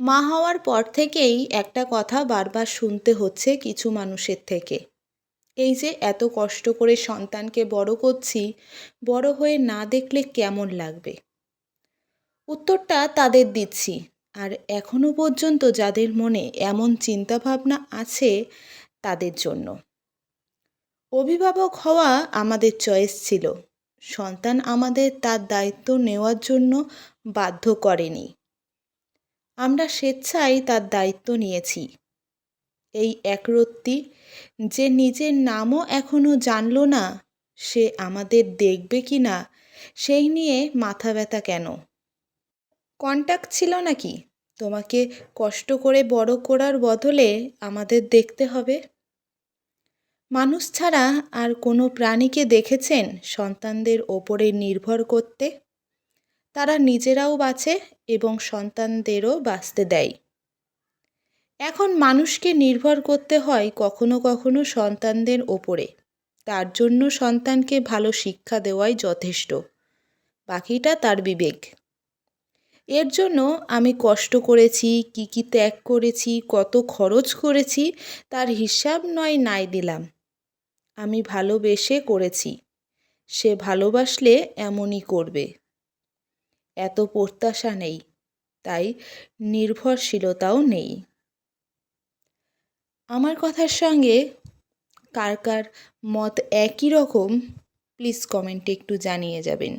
মা হওয়ার পর থেকেই একটা কথা বারবার শুনতে হচ্ছে কিছু মানুষের থেকে। এই যে এত কষ্ট করে সন্তানকে বড় করছি, বড় হয়ে না দেখলে কেমন লাগবে? উত্তরটা তাদের দিচ্ছি, আর এখনও পর্যন্ত যাদের মনে এমন চিন্তাভাবনা আছে তাদের জন্য। অভিভাবক হওয়া আমাদের চয়েস ছিল, সন্তান আমাদের তার দায়িত্ব নেওয়ার জন্য বাধ্য করেনি। আমরা স্বেচ্ছায় তার দায়িত্ব নিয়েছি। এই একরত্তি যে নিজের নামও এখনও জানল না, সে আমাদের দেখবে কি না, সেই নিয়ে মাথা ব্যথা কেন? কন্ট্যাক্ট ছিল নাকি? তোমাকে কষ্ট করে বড় করার বদলে আমাদের দেখতে হবে। মানুষ ছাড়া আর কোনো প্রাণীকে দেখেছেন সন্তানদের ওপরে নির্ভর করতে? তারা নিজেরাও বাঁচে এবং সন্তানদেরও বাঁচতে দেয়। এখন মানুষকে নির্ভর করতে হয় কখনো কখনো সন্তানদের ওপরে। তার জন্য সন্তানকে ভালো শিক্ষা দেওয়াই যথেষ্ট। বাকিটা তার বিবেক। এর জন্য আমি কষ্ট করেছি, কী কী ত্যাগ করেছি, কত খরচ করেছি, তার হিসাব নয়, নাই দিলাম। আমি ভালোবেসে করেছি। সে ভালোবাসলে এমনই করবে। এত প্রত্যাশা নেই, তাই নির্ভরশীলতাও নেই। আমার কথার সঙ্গে কার কার মত একই রকম প্লিজ কমেন্টে একটু জানিয়ে যাবেন।